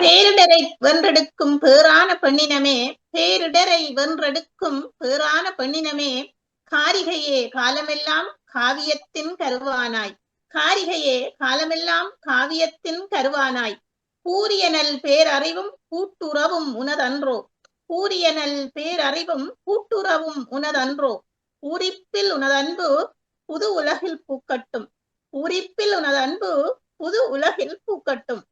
பேரிடரை வென்றெடுக்கும் பேரான பெண்ணினமே பேரிடரை வென்றெடுக்கும் பேரான பெண்ணினமே காரிகையே காலமெல்லாம் காவியத்தின் கருவானாய். காரிகையே காலமெல்லாம் காவியத்தின் கருவானாய். பூரியனல் பேரறிவும் கூட்டுறவும் உனதன்றோ. பூரியனல் பேரறிவும் கூட்டுறவும் உனதன்றோ. பூரிப்பில் உனதன்பு புது உலகில் பூக்கட்டும். பூரிப்பில் உனதன்பு புது உலகில் பூக்கட்டும்.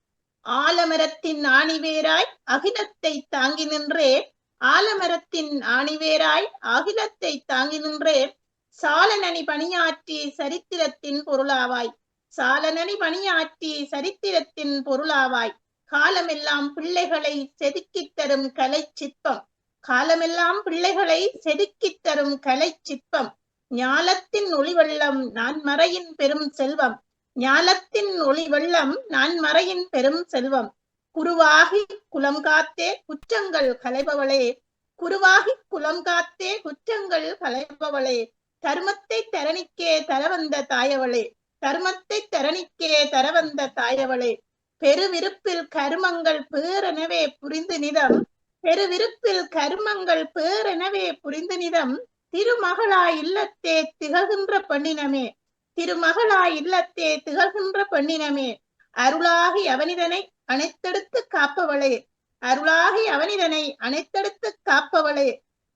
ஆலமரத்தின் ஆணிவேராய் அகிலத்தை தாங்கி நின்றே. ஆலமரத்தின் ஆணிவேராய் அகிலத்தை தாங்கி நின்றே. சாலனணி பணியாற்றி சரித்திரத்தின் பொருளாவாய். சாலனணி பணியாற்றி சரித்திரத்தின் பொருளாவாய். காலமெல்லாம் பிள்ளைகளை செதுக்கித் தரும் கலை சிற்பம். காலமெல்லாம் பிள்ளைகளை செதுக்கித் தரும் கலை சிற்பம். ஞாலத்தின் ஒளிவெள்ளம் நான் மறையின் பெரும் செல்வம். ஞாலத்தின் ஒளி வெள்ளம் நான் மறையின் பெரும் செல்வம். குருவாகி குலம் காத்தே குற்றங்கள் கலைபவளே. குருவாகி குலம் காத்தே குற்றங்கள் கலைபவளே. தர்மத்தை தரணிக்கே தரவந்த தாயவளே. தர்மத்தை தரணிக்கே தரவந்த தாயவளே. பெருவிருப்பில் கருமங்கள் பேரெனவே புரிந்து நிதம். பெருவிருப்பில் கருமங்கள் பேரெனவே புரிந்து நிதம். திருமகளாய் இல்லத்தே திகழ்கின்ற பண்ணினமே. திருமகளாய் இல்லத்தே திகழ்கின்ற பெண்ணினமே அருளாகி அவனிதனை அனைத்தெடுத்து காப்பவளே அருளாகி அவனிதனை அனைத்தெடுத்து காப்பவளே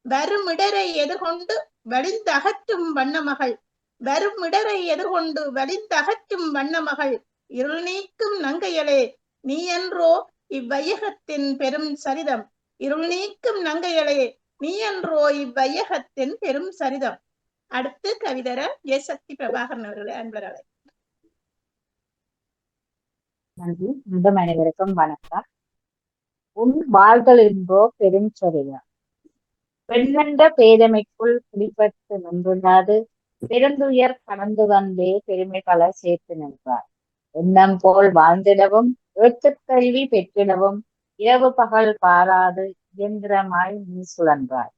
வருமிடரை எதிர்கொண்டு வழிந்தகற்றும் வண்ணமகள் வருமிடரை எதிர்கொண்டு வழிந்தகற்றும் வண்ணமகள் இருள் நீக்கும் நங்கையளே நீ என்றோ இவ்வையகத்தின் பெரும் சரிதம். இருள் நீக்கும் நங்கையளே நீ என்றோ இவ்வையகத்தின் பெரும் சரிதம். அடுத்து கவிதர சக்தி பிரபாகரன் அவர்களை அன்பர்களை நன்றி. உங்கள் அனைவருக்கும் வணக்கம். உன் வாழ்தல் என்போ பெருஞ்சொறையா பெண்ணென்ற பேதமைக்குள் குடிப்பட்டு நின்றுள்ளாது. பெருந்துயர் கடந்து வந்தே பெருமை பல சேர்த்து நின்றார். எண்ணம் போல் வாழ்ந்திடவும் எழுத்துக்கல்வி பெற்றிடவும் இரவு பகல் பாராது இயந்திரமாய் நீ சுழன்றாய்.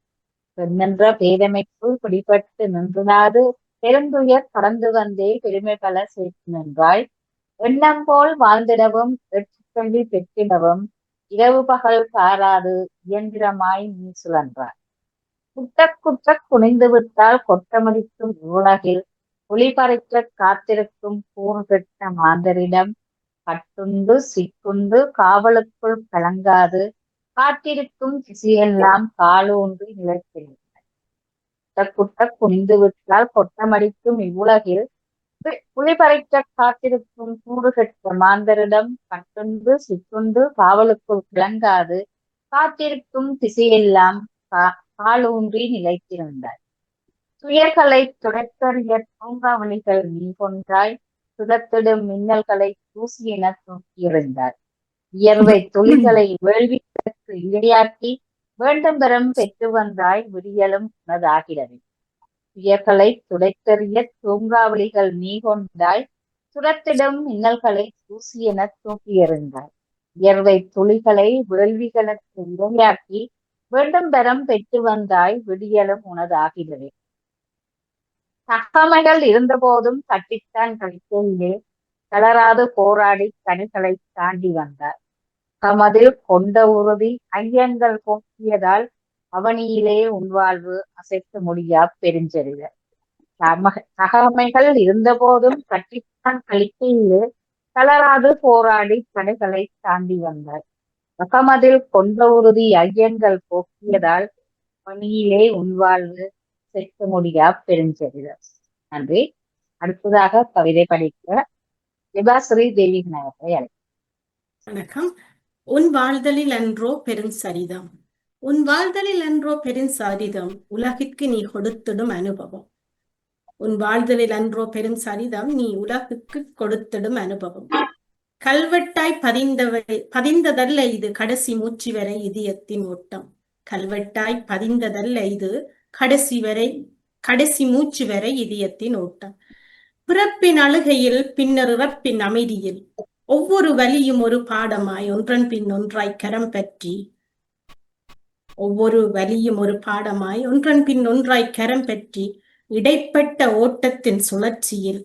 பெண்ணென்ற பேரமைப்பு பிடிபட்டு நின்றுனாது பெருந்துயர் கடந்து வந்தே பெருமை பல சேர்த்து நின்றாய். எண்ணம் போல் வாழ்ந்திடவும் எட்டுக்கல்வி பெற்றிடவும் இரவு பகல் சாராது இயந்திரமாய் நீ சுழன்றாய். குட்ட குட்ட குனிந்து விட்டால் கொட்டமடிக்கும் உலகில் ஒளிபறைக்க காத்திருக்கும் கூறு பெற்ற மாந்தரிடம் கட்டுண்டு சிக்குண்டு காவலுக்குள் கலங்காது காத்திருக்கும் திசையெல்லாம் காலூன்றி நிலைத்திருந்தார் குட்ட குனிந்து விட்டால் கொட்டமடிக்கும் இவ்வுலகில் புலிபறைக்க காத்திருக்கும் கூடு கெட்ட மாந்தரிடம் கட்டுண்டு சிக்குண்டு காவலுக்குள் கிளங்காது காத்திருக்கும் திசையெல்லாம் காலூன்றி நிலைத்திருந்தார் துயர்களை துடைத்தறிய தூங்காவளிகள் நீ கொன்றாய் சுடத்திடும் மின்னல்களை தூசி என தூக்கியிருந்தார். வியர்வை துளிகளை வேள்விக்கு இடையாக்கி வேண்டும் பெறும் பெற்று வந்தாய் விடியலும் உனதாகிறது துயர்களை துடைத்தறிய தூங்காவளிகள் நீ கொண்டாய் சுரத்திடும் மின்னல்களை தூசி என தூக்கியிருந்தாய் வியர்வை துளிகளை வேள்விகளுக்கு இடையாக்கி வேண்டும் பெறம் பெற்று வந்தாய் விடியலும் உனதாகிறது தகமைகள் இருந்தபோதும் கட்டித்தான் கழித்தே தளராது போராடி கனிகளை தாண்டி வந்தார் தமதில் கொண்ட உறுதி ஐயங்கள் போக்கியதால் அவனியிலே உன்வாழ்வு அசைக்க முடியா பெருஞ்செறித தகமைகள் இருந்தபோதும் கட்டித்தான் கழிக்கையிலே தளராது போராடி தடைகளை தாண்டி வந்தார். அகமதில் கொண்ட உறுதி ஐயங்கள் போக்கியதால் பணியிலே உன்வாழ்வு சேர்க்க முடியா பெருஞ்செறிதர் நன்றி. அடுத்ததாக கவிதை படிக்க விபாஸ்ரீ தேவி நாயகரை வணக்கம். உன் வாழ்தலில் அன்றோ பெருஞ்சரிதம். உன் வாழ்தலில் அன்றோ பெருஞ்சரிதம் உலகிற்கு நீ கொடுத்திடும் அனுபவம். உன் வாழ்தலில் அன்றோ பெரும் சரிதம் நீ உலகுக்கு கொடுத்திடும் அனுபவம். கல்வெட்டாய் பதிந்தவை பதிந்ததல்ல இது கடைசி மூச்சு வரை இதயத்தின் ஓட்டம். கல்வெட்டாய் பதிந்ததல்ல இது கடைசி வரை கடைசி மூச்சு வரை இதயத்தின் ஓட்டம். பிறப்பின் அழுகையில் பின்னர் இறப்பின் அமைதியில். ஒவ்வொரு வலியும் ஒரு பாடமாய் ஒன்றன் பின் ஒன்றாய் கரம் பற்றி. ஒவ்வொரு வலியும் ஒரு பாடமாய் ஒன்றன் பின் ஒன்றாய் கரம் பற்றி. இடைப்பட்ட ஓட்டத்தின் சுழற்சியில்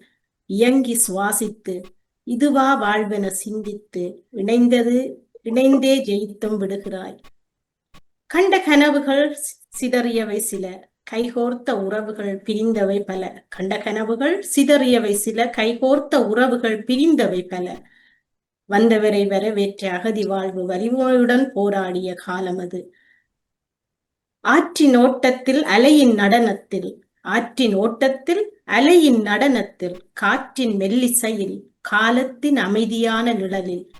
இயங்கி சுவாசித்து இதுவா வாழ்வென சிந்தித்து இணைந்தது இணைந்தே ஜெயித்தும் விடுகிறாய். கண்ட கனவுகள் சிதறியவை சில கைகோர்த்த உறவுகள் பிரிந்தவை பல. கண்ட கனவுகள் சிதறியவை சில கைகோர்த்த உறவுகள் பிரிந்தவை பல. வந்தவரை வரவேற்ற அகதி வாழ்வு வலிமையுடன் போராடிய காலம் அது. ஆற்றின் ஓட்டத்தில் அலையின் நடனத்தில் ஆற்றின் ஓட்டத்தில் அலையின் நடனத்தில் காற்றின் மெல்லிசையில் காலத்தின் அமைதியான நிழலில்.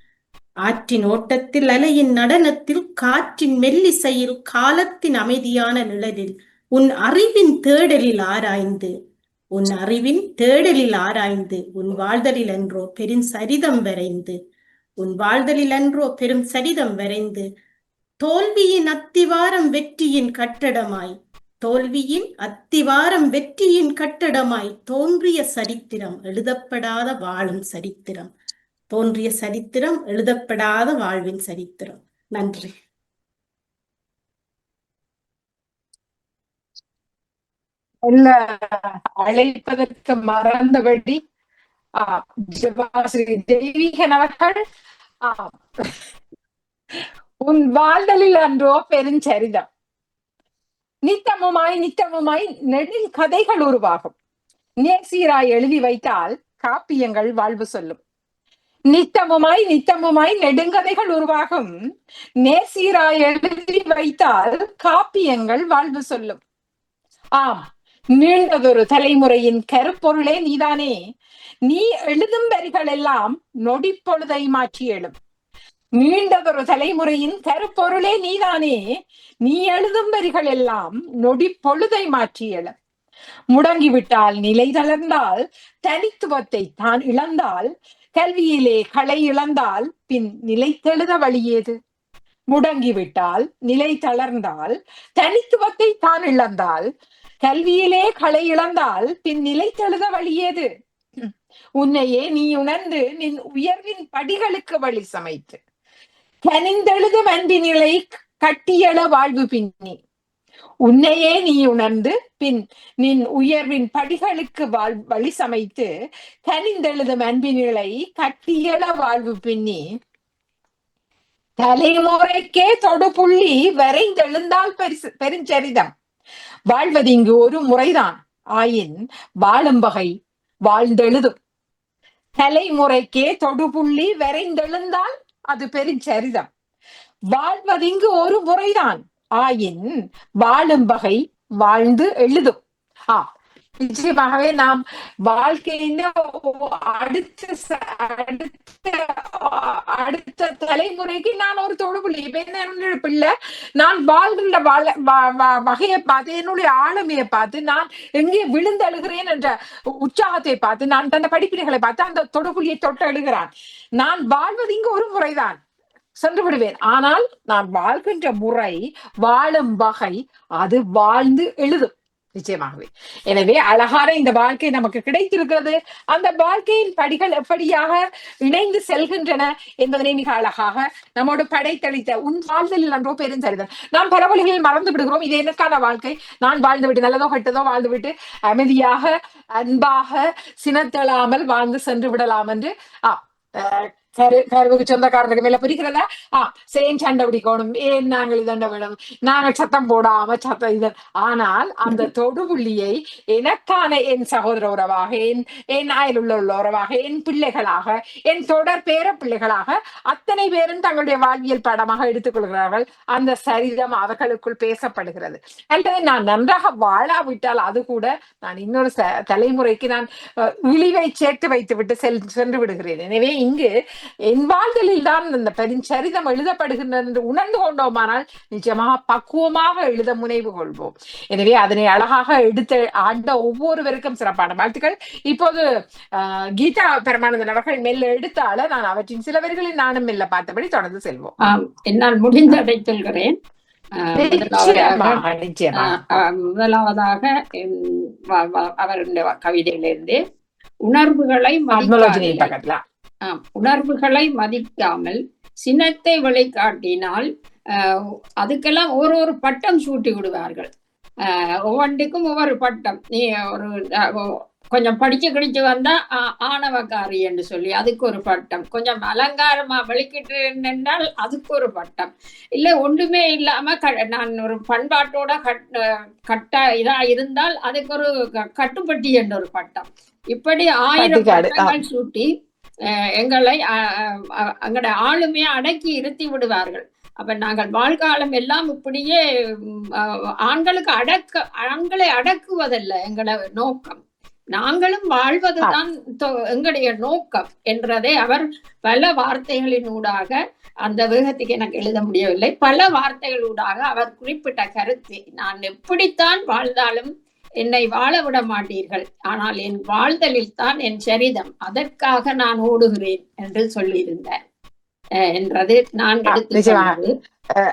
ஆற்றின் ஓட்டத்தில் அலையின் நடனத்தில் காற்றின் மெல்லிசையில் காலத்தின் அமைதியான நிழலில். உன் அறிவின் தேடலில் ஆராய்ந்து உன் அறிவின் தேடலில் ஆராய்ந்து உன் வாழ்தலில் என்றோ பெரும் சரிதம் வரைந்து. உன் வாழ்தலில் அன்றோ பெரும் சரிதம் வரைந்து தோல்வியின் அத்திவாரம் வெற்றியின் கட்டடமாய் தோல்வியின் அத்திவாரம் வெற்றியின் கட்டடமாய் தோன்றிய சரித்திரம் எழுதப்படாத வாழும் சரித்திரம். தோன்றிய சரித்திரம் எழுதப்படாத வாழ்வின் சரித்திரம். நன்றி. அழைப்பதற்கு மறந்தபடி ஜபாஸ்ரீ தெய்வீகன் அவர்கள் உன் வாழ்தலில் அன்றோ பெருஞ்சரிதம் நித்தமுமாய் நித்தமுமாய் நெடில் கதைகள் உருவாகும் நேசீராய் எழுதி வைத்தால் காப்பியங்கள் வாழ்வு சொல்லும் நித்தமுமாய் நித்தமுமாய் நெடுங்கதைகள் உருவாகும் நேசீராய் எழுதி வைத்தால் காப்பியங்கள் வாழ்வு சொல்லும் ஆம் நீண்டதொரு தலைமுறையின் கருப்பொருளே நீதானே நீ எழுதும் வரிகள் எல்லாம் நொடிப்பொழுதை மாற்றி எழும். நீண்டதொரு தலைமுறையின் கருப்பொருளே நீதானே. நீ எழுதும் வரிகள் எல்லாம் நொடிப்பொழுதை மாற்றி எழும். முடங்கிவிட்டால் நிலை தளர்ந்தால் தனித்துவத்தை தான் இழந்தால் கல்வியிலே களை இழந்தால் பின் நிலைத்தெழுத வழியேது முடங்கிவிட்டால் நிலை தளர்ந்தால் தனித்துவத்தை தான் இழந்தால் கல்வியிலே களை இழந்தால் பின் நிலைத்தெழுத வழியேது உன்னையே நீ உணர்ந்து நின் உயர்வின் படிகளுக்கு வழி சமைத்து. கனிந்தெழுது வண்டி நிலை கட்டியள வாழ்வு பின்னி. உன்னையே நீ உணர்ந்து பின் நின் உயர்வின் படிகளுக்கு வாழ் வழி சமைத்து கனிந்தெழுதும் அன்பினிலை கட்டியள வாழ்வு பின்னி. தலைமுறைக்கே தொடுபுள்ளி வரைந்தெழுந்தால் பெரிசு பெருஞ்சரிதம். வாழ்வது இங்கு ஒரு முறைதான். ஆயின் வாழும் வகை வாழ்ந்தெழுதும். தலைமுறைக்கே தொடுபுள்ளி வரைந்தெழுந்தால் அது பெருஞ்சரிதம் வாழ்வதிங்கு ஒரு முறைதான். ஆயின் வாழும் வகை வாழ்ந்து எழுதும். ஆ நிச்சயமாகவே நாம் வாழ்க்கையில அடுத்த அடுத்த அடுத்த தலைமுறைக்கு நான் ஒரு தொடுபுள்ளி இப்ப என்ன பிள்ளை? நான் வாழ்கின்ற வாழ வகையை பார்த்து என்னுடைய ஆளுமையை பார்த்து நான் எங்கே விழுந்தழுகிறேன் என்ற உற்சாகத்தை பார்த்து நான் தந்த படிப்பினைகளை பார்த்து அந்த தொடுபுள்ளியை தொட்டு எழுகிறான் நான் வாழ்வது இங்கு ஒரு முறைதான். சென்று விடுவேன். ஆனால் நான் வாழ்கின்ற முறை வாழும் வகை அது வாழ்ந்து எழுதும். நிச்சயமாகவே. எனவே அழகான இந்த வாழ்க்கை நமக்கு கிடைத்திருக்கிறது. அந்த வாழ்க்கையின் படிகள் எப்படியாக இணைந்து செல்கின்றன என்பதனை மிக அழகாக நம்மோடு படைத்தளித்த உன் வாழ்தலில் அன்றோ பெருஞ்சரிதல் நாம் பல வழிகளில் மறந்து விடுகிறோம். இது எனக்கான வாழ்க்கை. நான் வாழ்ந்து விட்டு நல்லதோ கெட்டதோ வாழ்ந்து விட்டு அமைதியாக அன்பாக சினத்தெழாமல் வாழ்ந்து சென்று விடலாம் என்று ஆஹ் கரு கருவுக்கு சொந்தக்காரருக்கு மேல புரிகிறதா ஆ சேம் சண்டை பிடிக்கணும். ஏன் நாங்கள் இதண்ட விடும் நாங்கள் சத்தம் போடாம சத்தம் இது. ஆனால் அந்த தொடுபுள்ளியை எனக்கான என் சகோதர உறவாக என் என் அயல் உள்ள உறவாக என் பிள்ளைகளாக என் தொடர் பேர பிள்ளைகளாக அத்தனை பேரும் தங்களுடைய வாழ்வியல் படமாக எடுத்துக்கொள்கிறார்கள். அந்த சரிதம் அவர்களுக்குள் பேசப்படுகிறது. அல்லது நான் நன்றாக வாழாவிட்டால் அது கூட நான் இன்னொரு தலைமுறைக்கு நான் இழிவை சேர்த்து வைத்து விட்டு செல் சென்று விடுகிறேன். எனவே இங்கு என் வாழ்தலில் தான் இந்த பெருஞ்சரிதம் எழுதப்படுகின்றது என்று உணர்ந்து கொண்டோமானால் நிச்சயமாக பக்குவமாக எழுத முனைவு கொள்வோம். எனவே அதனை அழகாக எடுத்து ஆண்ட ஒவ்வொருவருக்கும் சிறப்பான வாழ்த்துக்கள். இப்போது கீதா பரமானந்தன் அவர்கள் மெல்ல எடுத்தால நான் அவற்றின் சில நானும் மெல்ல பார்த்தபடி தொடர்ந்து செல்வோம். என்னால் முடிந்ததை சொல்கிறேன். முதலாவதாக அவருடைய கவிதையிலிருந்து உணர்வுகளை மதிக்காதீர்கள். உணர்வுகளை மதிக்காமல் சினத்தை வெளிக்காட்டினால் ஆஹ், அதுக்கெல்லாம் ஒரு ஒரு பட்டம் சூட்டி விடுவார்கள். ஒவ்வொன்றுக்கும் ஒவ்வொரு பட்டம். நீ ஒரு கொஞ்சம் படிச்சு கிடிச்சு வந்தா ஆணவக்காரி என்று சொல்லி அதுக்கு ஒரு பட்டம். கொஞ்சம் அலங்காரமா வெளிக்கிட்டு நின்றால் அதுக்கு ஒரு பட்டம். இல்ல ஒன்றுமே இல்லாம க- நான் ஒரு பண்பாட்டோட கட் கட்டா இதா இருந்தால் அதுக்கு ஒரு கட்டுப்பட்டி என்ற ஒரு பட்டம். இப்படி ஆயிரம். பட்டங்கள் சூட்டி எங்களை அஹ், ஆளுமையை அடக்கி இருத்தி விடுவார்கள். அப்ப நாங்கள் வாழ்காலம் எல்லாம் இப்படியே ஆண்களுக்கு அடக்க ஆண்களை அடக்குவதல்ல எங்களை நோக்கம். நாங்களும் வாழ்வதுதான் எங்களுடைய நோக்கம் என்றதை அவர் பல வார்த்தைகளினூடாக அந்த வேகத்துக்கு எனக்கு எழுத முடியவில்லை. பல வார்த்தைகளூடாக அவர் குறிப்பிட்ட கருத்து நான் எப்படித்தான் வாழ்ந்தாலும் என்னை வாழ விட மாட்டீர்கள். ஆனால் என் வாழ்தலில் தான் என் சரிதம். அதற்காக நான் ஓடுகிறேன் என்று சொல்லியிருந்தார். என்றது நான் எடுத்து நிச்சயமாக. சொன்னது. அஹ், அஹ்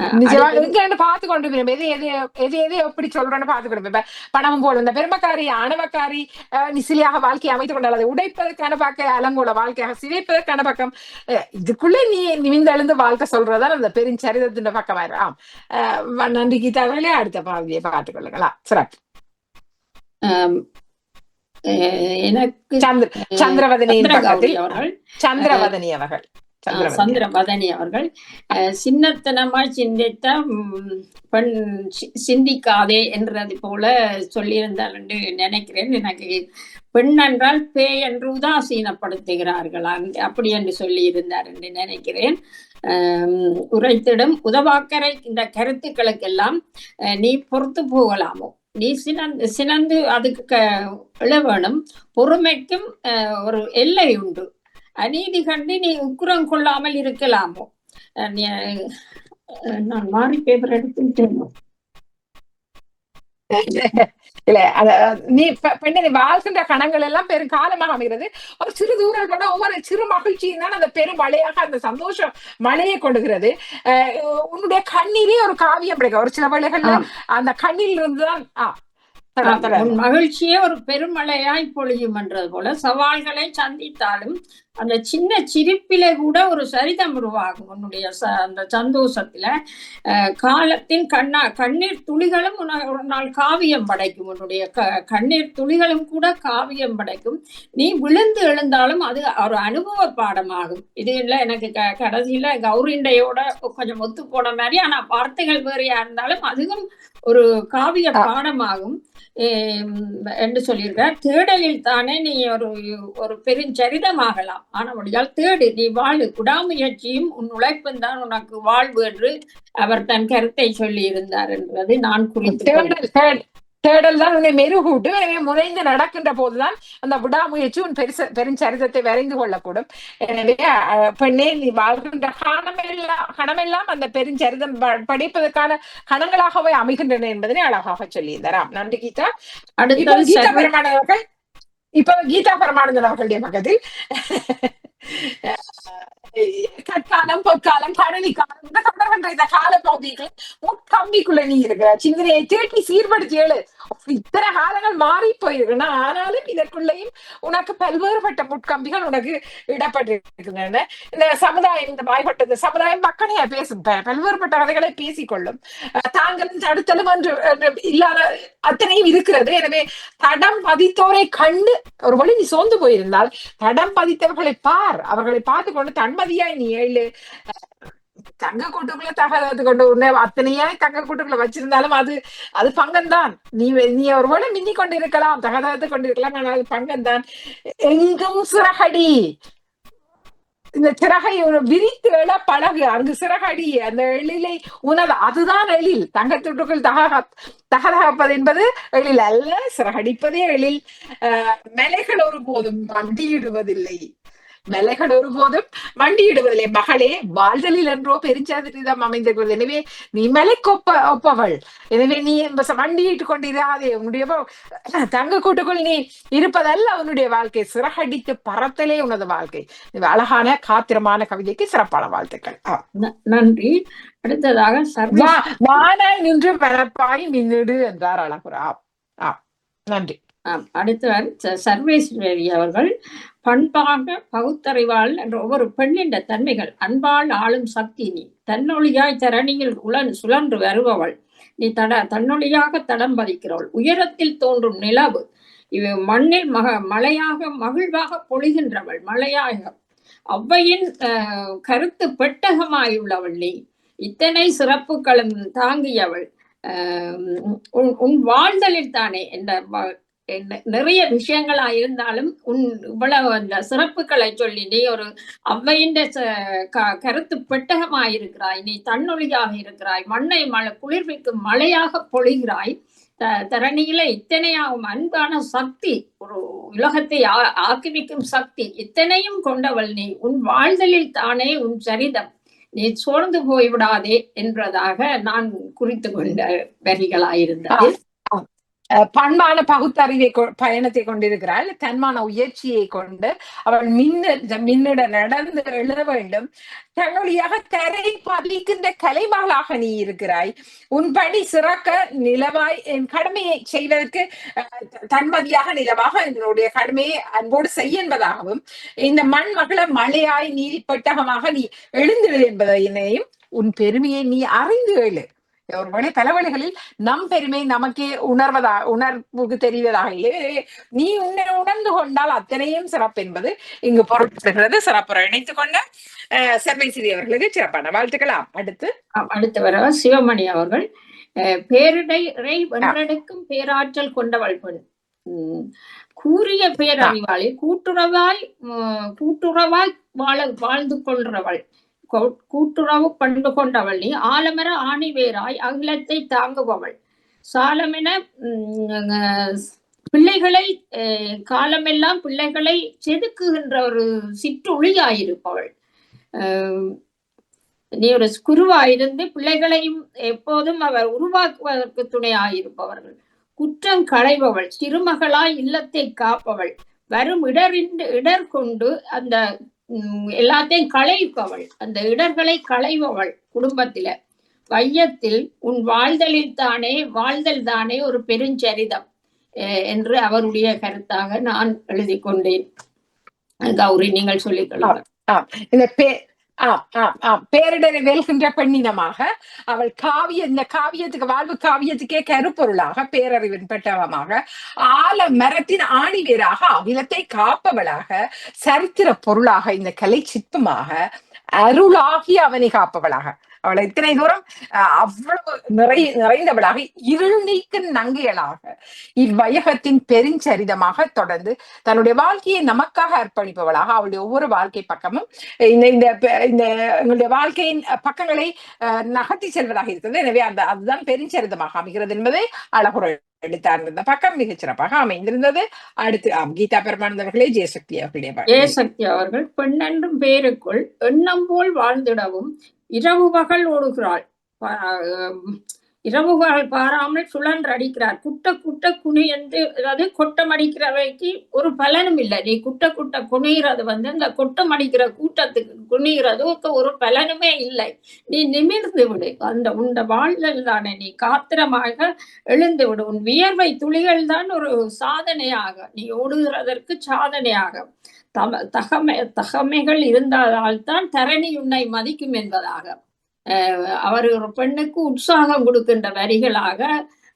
நிஜமா. அடுத்தது- எங்க பார்த்து கொண்டு போய் எது எது எது எது எப்படி சொல்றேன்னு பார்த்து கொண்டு போய் பணம் போல இந்த பெருமக்காரி ஆணவக்காரி நிசிலியாக வாழ்க்கையை அமைத்துக் கொண்டால் அதை உடைப்பதற்கான பக்க அலங்கோல வாழ்க்கையாக சிதைப்பதற்கான பக்கம். இதுக்குள்ள நீ நிமிந்தெழுந்து வாழ்க்கை சொல்றதான் அந்த பெருஞ்சரிதத்தின் பக்கமாயிரும் ஆம். நன்றி கீதா அவர்களே அடுத்த பாவியை பார்த்துக் கொள்ளுங்களா. சிறப்பு. எனக்கு அவர்கள். சந்திரவதனி அவர்கள். சந்திரவதனி. சின்னத்தனமாய் சிந்தித்த பெண் சிந்திக்காதே என்றது போல சொல்லியிருந்தார் என்று நினைக்கிறேன். எனக்கு பெண் என்றால் பேய் என்று உதாசீனப்படுத்துகிறார்கள். அப்படி என்று சொல்லி இருந்தார் என்று நினைக்கிறேன். உரைத்திடும் உதவாக்கரை இந்த கருத்துக்களுக்கெல்லாம் நீ பொறுத்து போகலாமோ? நீ சினந்து சினந்து அதுக்கு க எழ வேணும் பொறுமைக்கும் அஹ், ஒரு எல்லை உண்டு. அநீதி கண்டு நீ உக்குரம் கொள்ளாமல் இருக்கலாமோ? நீ, நான் மாறி பேப்பர் எடுத்துட்டேன் இல்ல அத நீ பெண்ணே நீ வாழ்கின்ற கணங்கள் எல்லாம் பெரும் காலமாக அமைகிறது ஒரு சிறு தூரம் கூட ஒவ்வொரு சிறு மகிழ்ச்சியும் தான் அந்த பெரும் மழையாக அந்த சந்தோஷம் மழையை கொடுக்கிறது உன்னுடைய கண்ணீரே ஒரு காவியம் கிடைக்கும் ஒரு சில வேளைகள்ல. அந்த கண்ணில் இருந்துதான் ஆ தொடர், தொடர். உன் மகிழ்ச்சியே ஒரு பெருமழையாய் பொழியும் என்றது போல சவால்களை சந்தித்தாலும் அந்த சின்ன சிரிப்பிலே கூட ஒரு சரிதம் உருவாகும். உன்னுடைய ச- அந்த சந்தோஷத்துல காலத்தின் கண்ணா கண்ணீர் துளிகளும் ஒரு நாள் காவியம் படைக்கும். உன்னுடைய க கண்ணீர் துளிகளும் கூட காவியம் படைக்கும். நீ விழுந்து எழுந்தாலும் அது ஒரு அனுபவ பாடமாகும். இது இல்லை எனக்கு க கடைசியில கௌரிண்டையோட கொஞ்சம் ஒத்து போன மாதிரி ஆனா வார்த்தைகள் வேறையா இருந்தாலும் அதுவும் ஒரு காவிய. பாடமாகும். என்று சொல்லியிருக்கார் தேடலில் தானே நீ ஒரு ஒரு பெருஞ்சரிதமாகலாம் ஆனபடியால் தேடு நீ வாழு. விடாமுயற்சியும் உன் உழைப்பும் தான் உனக்கு வாழ்வு என்று அவர் தன் கருத்தை சொல்லி இருந்தார் என்பது நான் குறித்து தேடல் தான் உன்னை மெருகூட்டும் எனவே முனைந்து நடக்கின்ற போதுதான் அந்த விடாமுயற்சி உன் பெருச பெருஞ்சரிதத்தை வரைந்து கொள்ளக்கூடும். எனவே பெண்ணே நீ வாழ்கின்ற கணமெல்லாம் கணமெல்லாம் அந்த பெருஞ்சரிதம் படிப்பதற்கான கணங்களாகவே அமைகின்றன என்பதனை அழகாக சொல்லியிருந்தாராம். நன்றி கீதா. கீதா அவர்கள் இப்ப கீதா பெருமானந்தன் அவர்களுடைய பக்கத்தில் கற்காலம் பொற்காலம் பழனி காலம் இந்த தொடர்கின்ற இந்த கால பகுதிகள் முட்கம்பிக்குள்ள நீ இருக்கிற சிந்தனையை தேட்டி சீர்படுத்தி ஏழு இத்தனை காலங்கள் மாறி போயிருக்குன்னா ஆனாலும் இதற்குள்ளேயும் உனக்கு பல்வேறுபட்ட முட்கம்பிகள் உனக்கு இடப்பட்டிருக்கின்றன. இந்த சமுதாயம் இந்த வாய்ப்பட்டது சமுதாயம் மக்களையா பேசும். பல்வேறுபட்ட கதைகளை பேசிக்கொள்ளும். தாங்களும் தடுத்தலும் என்று இல்லாத அத்தனையும் இருக்கிறது. எனவே தடம் பதித்தோரை கண்டு ஒரு வழி நீ சோர்ந்து போயிருந்தால் தடம் பதித்தவர்களை பார். அவர்களை பார்த்து கொண்டு தன்மதியாய் நீ ஏழு தங்க கூட்டுக்குள்ள தகது கொண்டு உன்னை அத்தனையாய் தங்க கூட்டுக்குள்ள வச்சிருந்தாலும் அது அது பங்கம்தான் நீ நீ ஒருவேளை மின்னி கொண்டு இருக்கலாம் தகதத்து கொண்டு இருக்கலாம் ஆனால் அது பங்கம்தான் எங்கும் சிறகடி இந்த சிறகை விரித்து எழ பழகு அங்கு சிறகடி அந்த எழிலை உணவு அதுதான் எழில் தங்கத்துட்டுக்குள் தக தகதகப்பது என்பது எழில் அல்ல சிறகடிப்பதே எழில் ஆஹ் மலைகள் ஒருபோதும் மண்டியிடுவதில்லை மலைகள் ஒருபோதும் மண்டியிடுவதில்லை மகளே வாழ்தலில் என்றோ பெருஞ்சாதிரிதம் அமைந்திருக்கிறது. எனவே நீ மலைக்கொப்ப ஒப்பவள். எனவே நீ என்ப- மண்டியிட்டு கொண்டிராதே. உன்னுடைய தங்க கூட்டுக்குள் நீ இருப்பதல்ல உன்னுடைய வாழ்க்கை. சிறகடித்து பறத்தலே உனது வாழ்க்கை. அழகான காத்திரமான கவிதைக்கு சிறப்பான வாழ்த்துக்கள். நன்றி. அடுத்ததாக வானாய் நின்று பரப்பாய் மின்னிடு என்றார் அழகுரா. ஆ. நன்றி. அடுத்தவர் சர்வேஸ்வரி அவர்கள். பண்பாக பகுத்தறிவாள் என்ற ஒவ்வொரு பெண்ணின் தன்மைகள் அன்பால் ஆளும் சக்தி நீ. தன்னொழியாய் தரணியில் உளன் சுழன்று வருபவள். நீ தட தன்னொழியாக தடம் பதிக்கிறவள் உயரத்தில் தோன்றும் நிலவு. இவ மண்ணில் மக மழையாக மகிழ்வாக பொழிகின்றவள். மழையாக அவ்வையின் அஹ், கருத்து பெட்டகமாயுள்ளவள் நீ. இத்தனை சிறப்புகளும் தாங்கியவள். உன் உன் வாழ்தலில் தானே இந்த நிறைய விஷயங்களா இருந்தாலும் உன் இவ்வளவு அந்த சிறப்புகளை சொல்லி நீ ஒரு அவ்வையின் கருத்து க- கருத்து பெட்டகமாயிருக்கிறாய் நீ தன்னொழியாக இருக்கிறாய் மண்ணை மழை குளிர்விக்கும் மழையாக பொழிகிறாய் த- தரணியில இத்தனையாகும் அன்பான சக்தி ஒரு உலகத்தை ஆ- ஆக்கிரமிக்கும் சக்தி இத்தனையும் கொண்டவள் நீ. உன் வாழ்தலில் தானே உன் சரிதம். நீ சோர்ந்து போய்விடாதே என்றதாக நான் குறித்து கொண்ட வரிகளாயிருந்தேன் பண்பான பகுத்தறிவை கொ- பயணத்தை கொண்டிருக்கிறாள் தன்மான உயர்ச்சியை கொண்டு அவள் மின்ன மின்னிட நடந்து எழுத வேண்டும். தன்னுடையாக தரை பதிக்கின்ற கலைமகளாக நீ இருக்கிறாய். உன் பணி சிறக்க நிலவாய். என் கடமையை செய்வதற்கு அஹ், தன்மதியாக நிலவாக என்னுடைய கடமையை அன்போடு செய்ய என்பதாகவும் இந்த மண் மகள மழையாய் நீதி பெட்டகமாக நீ எழுந்திடு என்பதையும் உன் பெருமையை நீ அறிந்து எழு. ஒரு மணி தலைவலிகளில் நம் பெருமை நமக்கே உணர்வதா உணர்வுக்கு தெரிவதாக இல்லை. நீ உன்னை உணர்ந்து கொண்டால் அத்தனையும் சிறப்பு என்பது இங்கு பொருட்படுகிறது சிறப்புற இணைத்துக் கொண்ட அஹ், செம்மை சிறி அவர்களுக்கு சிறப்பான வாழ்த்துக்கலாம் அடுத்து. அடுத்தவர அடுத்து வர சிவமணி அவர்கள். அஹ், பேரிடரை வென்றெடுக்கும் பேராற்றல் கொண்டவள் பெண் உம், கூறிய பேரறிவாளி கூட்டுறவாய் உம், கூட்டுறவாய் வாழ வாழ்ந்து கொள்றவள். கூட்டுறவு பண்பு கொண்டவள் நீ. ஆலமர ஆணிவேராய் அகிலத்தை தாங்குபவள். சாலமென உம், பிள்ளைகளை அஹ், காலமெல்லாம் பிள்ளைகளை செதுக்குகின்ற ஒரு சிற்றுளியாயிருப்பவள் நீ ஒரு குருவாயிருந்து பிள்ளைகளையும் எப்போதும் அவர் உருவாக்குவதற்கு துணையாயிருப்பவர்கள். குற்றம் களைபவள் சிறுமகளாய் இல்லத்தை காப்பவள். வரும் இடரின் இடர் கொண்டு அந்த எல்லாத்தையும் களைப்பவள் அந்த இடர்களை களைபவள் குடும்பத்தில. வையத்தில் உன் வாழ்தலில் தானே வாழ்தல் தானே ஒரு பெருஞ்சரிதம் அஹ், என்று அவருடைய கருத்தாக நான் எழுதி கொண்டேன். கௌரி நீங்கள் சொல்லிக்கலாம் இந்த ஆம் ஆம் ஆம். பேரிடரை வெல்கின்ற பெண்ணினமாக அவள் காவிய இந்த காவியத்துக்கு வாழ்வு காவியத்துக்கே கருப்பொருளாக பேரறிவின் பெட்டகமாக ஆல மரத்தின் ஆணிவேராக அகிலத்தை காப்பவளாக சரித்திர பொருளாக இந்த கலை சிற்பமாக அருளாகி அவனை காப்பவளாக. அவளை இத்தனை தூரம் அஹ், அவ்வளவு நிறை நிறைந்தவளாக இருள் நீக்கும் நங்கைகளாக இவ்வையகத்தின் பெருஞ்சரிதமாக தொடர்ந்து தன்னுடைய வாழ்க்கையை நமக்காக அர்ப்பணிப்பவளாக அவளுடைய ஒவ்வொரு வாழ்க்கை பக்கமும் இந்த இந்த இந்த எங்களுடைய வாழ்க்கையின் பக்கங்களை அஹ், நகர்த்தி செல்வதாக இருக்கிறது. எனவே அந்த அதுதான் பெருஞ்சரிதமாக அமைகிறது என்பதை அழகுற எடுத்தார்ந்த பக்கம் மிகச் சிறப்பாக அமைந்திருந்தது. அடுத்து கீதா பெருமானந்தவர்களே ஜெயசக்தி அவர்களுடைய ஜெயசக்தி அவர்கள் பெண்ணென்றும் பேருக்குள் எண்ணம் போல் வாழ்ந்திடவும் இரவு பகல் ஓடுகிறாள் இரவு பகல் பாராமல் சுழன்று அடிக்கிறார். குட்ட குட்ட என்று அதாவது கொட்டம் அடிக்கிறவைக்கு ஒரு பலனும் இல்லை. நீ குட்ட குட்ட குனிகிறது வந்து இந்த கொட்டம் அடிக்கிற கூட்டத்துக்கு குனிகிறதுக்கு ஒரு பலனுமே இல்லை. நீ நிமிர்ந்து விடு. அந்த உண்ட வாழ்தல் தானே. நீ காத்திரமாக எழுந்து விடு. உன் வியர்வை துளிகள் தான் ஒரு சாதனையாக நீ ஓடுகிறதற்கு சாதனையாக. தம தகமை தகமைகள் இருந்தால் தான் தரணி உன்னை மதிக்கும் என்பதாக. அவர் ஒரு பெண்ணுக்கு உற்சாகம் கொடுக்கின்ற வரிகளாக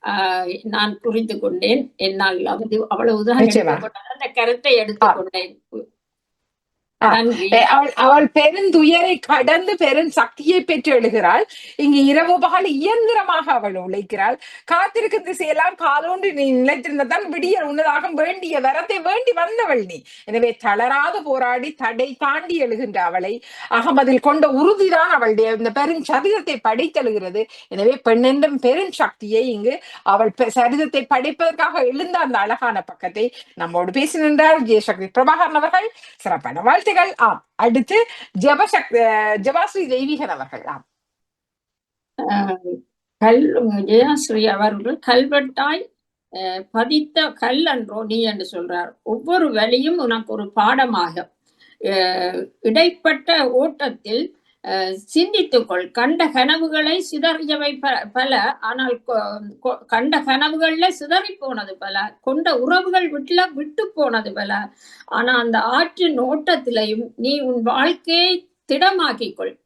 ஆஹ் நான் புரிந்து கொண்டேன். என்னால் அவ்வளவுதான். அந்த கருத்தை எடுத்துக்கொண்டேன் அவள் அவள் பெருந்துயரை கடந்து பெரும் சக்தியை பெற்று எழுகிறாள் இங்கு இரவு பகல் இயந்திரமாக அவள் உழைக்கிறாள். காத்திருக்கும் திசையெல்லாம் காலோண்டு நீ நிலைத்திருந்ததான் விடிய உன்னதாக வேண்டிய வரத்தை வேண்டி வந்தவள் நீ. எனவே தளராது போராடி தடை தாண்டி எழுகின்ற அவளை. அகமதில் கொண்ட உறுதிதான் அவளுடைய இந்த பெரும் சரிதத்தை படைத்தெழுகிறது. எனவே பெண்ணென்றும் பெரும் சக்தியை இங்கு அவள் சரிதத்தை படைப்பதற்காக எழுந்த அந்த அழகான பக்கத்தை நம்மோடு பேசி நின்றார் ஜெயசக்தி பிரபாகரன் அவர்கள். சிறப்பான வாழ்த்துக்கள் ஆம். அடுத்து ஜபசக் ஜபாஸ்ரீ தெய்வீகன் அவர்கள் ஆம். கல் ஜெயஸ்ரீ அவர்கள் கல்வெட்டாய் பதித்த கல் அன்றோ நீ என்று சொல்றார். ஒவ்வொரு வழியும் உனக்கு ஒரு பாடமாக இடைப்பட்ட ஓட்டத்தில் சிந்தித்துக்கொள். கண்ட கனவுகளை சிதறியவை ப- பல. ஆனால் கொ- கொ- கண்ட கனவுகள்ல சிதறி போனது பல. கொண்ட உறவுகள் விட்டுல விட்டு போனது பல. ஆனா அந்த ஆற்றின் ஓட்டத்திலையும் நீ உன் வாழ்க்கையை திடமாக்கிக்கொள்.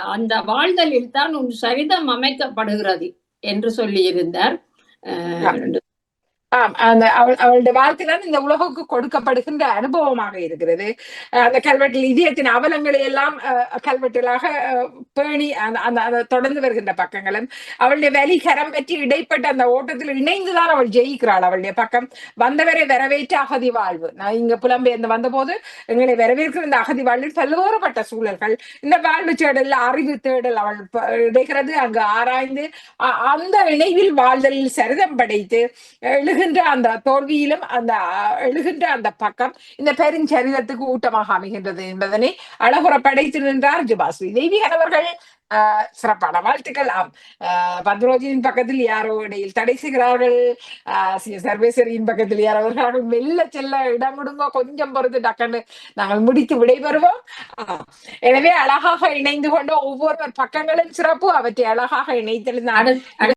அந்த வாழ்தலில் தான் உன் சரிதம் அமைக்கப்படுகிறது என்று சொல்லியிருந்தார். அஹ் ஆம் அந்த அவள் அவளுடைய வாழ்க்கைதான் இந்த உலகுக்கு கொடுக்கப்படுகின்ற அனுபவமாக இருக்கிறது. அந்த கல்வெட்டில் இதயத்தின் அவலங்களை எல்லாம் கல்வெட்டுகளாக பேணி அந்த அந்த தொடர்ந்து வருகின்ற பக்கங்களும் அவளுடைய வலி கரம் பற்றி இடைப்பட்ட அந்த ஓட்டத்தில் இணைந்துதான் அவள் ஜெயிக்கிறாள். அவளுடைய பக்கம் வந்தவரை வரவேற்ற அகதி வாழ்வு. நான் இங்க புலம்பெயர்ந்து வந்தபோது எங்களை வரவேற்கிற இந்த அகதி வாழ்வில் பல்வேறுபட்ட சூழல்கள். இந்த வாழ்வு தேடல் அறிவு தேடல் அவள் இடைகிறது. அங்கு ஆராய்ந்து அந்த இணைவில் வாழ்தலில் சரிதம் படைத்து எழுகின்ற அந்த தோல்வியிலும் அந்த அஹ், எழுகின்ற அந்த பக்கம் இந்த பெருஞ்சரிதத்துக்கு ஊட்டமாக அமைகின்றது என்பதனை அழகுற படைத்து நின்றார் ஜுபாஸ்ரீ தெய்வீகன் அவர்கள் சிறப்பான வாழ்த்துக்கள். ஆம். பத்ரோஜியின் பக்கத்தில் யாரோ இடையில் தடை செய்கிறார்கள். சர்வேஸ்வரியின் பக்கத்தில் யாரோ அவர்கள் மெல்ல செல்ல இடம் விடுங்க கொஞ்சம் பொறுத்து டக்குன்னு நாங்கள் முடித்து விடைபெறுவோம். எனவே அழகாக இணைந்து கொண்ட ஒவ்வொருவர் பக்கங்களும் சிறப்பு அவற்றை அழகாக இணைத்தெழுந்த